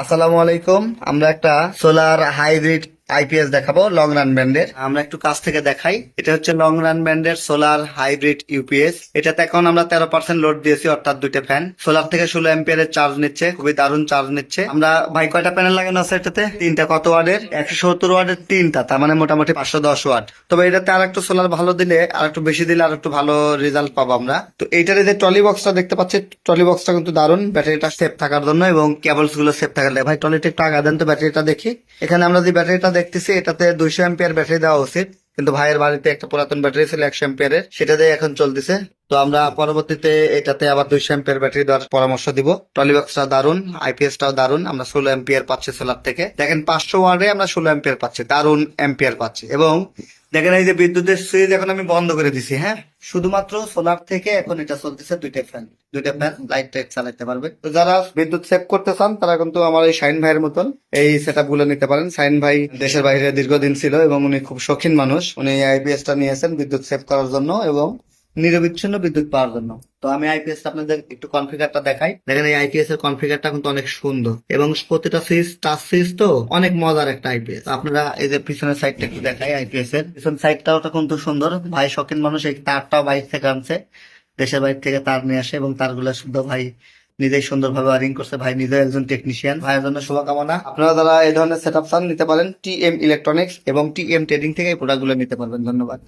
আসসালামু আলাইকুম। আমরা একটা সোলার হাইব্রিড আইপিএস দেখাবো লং রান ব্যান্ডের আমরা একটু কাছ থেকে দেখাই। এটা হচ্ছে লং রান ব্যান্ডের সোলার হাইব্রিড ইউপিএস এটাতে এখন আমরা তেরো পার্সেন্ট লোড দিয়েছি, অর্থাৎ দুইটা ফ্যান সোলার থেকে ষোলো এম্পিয়ারের চার্জ নিচ্ছে, খুবই দারুণ চার্জ নিচ্ছে। আমরা ভাই, কয়টা প্যানেল লাগানো আছে এটাতে? তিনটা কত ওয়ার্ডের একশো সত্তর ওয়ার্ডের তিনটা, তার মানে মোটামুটি পাঁচশো দশ ওয়ার্ড তবে এটাতে আর একটু সোলার ভালো দিলে আর একটু বেশি দিলে আর একটু ভালো রেজাল্ট পাবো আমরা। তো এইটার এই যে ট্রলি বক্সটা দেখতে পাচ্ছি ট্রলি বক্সটা কিন্তু দারুণ। ব্যাটারিটা সেফ থাকার জন্য এবং কেবলসগুলো সেফ থাকার। ভাই ট্রলিটা একটু আগা দেন তো, ব্যাটারিটা দেখি। এখানে আমরা যে ব্যাটারিটা দেখতেছি, এটাতে দুইশো এম্পিয়ার ব্যাটারি দেওয়া উচিত। কিন্তু ভাইয়ের বাড়িতে একটা পুরাতন ব্যাটারি ছিল একশো এম্পিয়ারের সেটা দিয়ে এখন চলতেছে। তো আমরা পরবর্তীতে এটাতে আবার দুইশো এম্পিয়ার ব্যাটারি দেওয়ার পরামর্শ দিব। ট্রলি বক্সটা দারুণ আইপিএস টাও দারুণ আমরা ষোলো এম্পিয়ার পাচ্ছি সোলার থেকে। দেখেন, পাঁচশো ওয়ার্ডে আমরা ষোলো এম্পিয়ার পাচ্ছি দারুণ এম্পিয়ার পাচ্ছি। এবং দেখেন এই যে বিদ্যুতের সুইচ এখন আমি বন্ধ করে দিছি হ্যাঁ? শুধুমাত্র সোলার থেকে এখন এটা চলতেছে দুইটা ফ্যান দুইটা ফ্যান লাইট টাইট পারবে। তো যারা বিদ্যুৎ সেভ করতে চান, তারা কিন্তু আমার এই শাইন ভাইয়ের মতন এই সেটগুলো নিতে পারেন। শাইন ভাই দেশের বাইরে দীর্ঘদিন ছিল এবং উনি খুব শৌখিন মানুষ। উনি আইপিএস টা নিয়েছেন বিদ্যুৎ সেভ করার জন্য এবং নিরবিচ্ছিন্ন বিদ্যুৎ পাওয়ার জন্য। তো আমি আইপিএস আপনাদের একটু কনফিগারটা দেখাই। দেখেন এই আইপিএস এর কনফিগারটা কিন্তু অনেক সুন্দর। এবং প্রতিটা সুইচ টাচ সুইচ তো অনেক মজার একটা আইপিএস আপনারা এই যে পিছনের সাইডটা একটু দেখাই আইপিএস এর। পিছন সাইডটাও তো কিন্তু সুন্দর। ভাই শখিন মানুষ, এই তারটাও বাইরে থেকে আনছে। দেশের বাইরে থেকে তার নিয়ে আসে এবং তারগুলো শুদ্ধ ভাই নিজেই সুন্দরভাবে ওয়ারিং করছে। ভাই নিজে একজন টেকনিশিয়ান ভাইয়ের জন্য শুভকামনা। আপনারা যারা এই ধরনের সেট আপ চান, নিতে পারেন টি এম ইলেকট্রনিক্স এবং টি এম ট্রেডিং থেকে এই প্রোডাক্টগুলো নিতে পারবেন। ধন্যবাদ।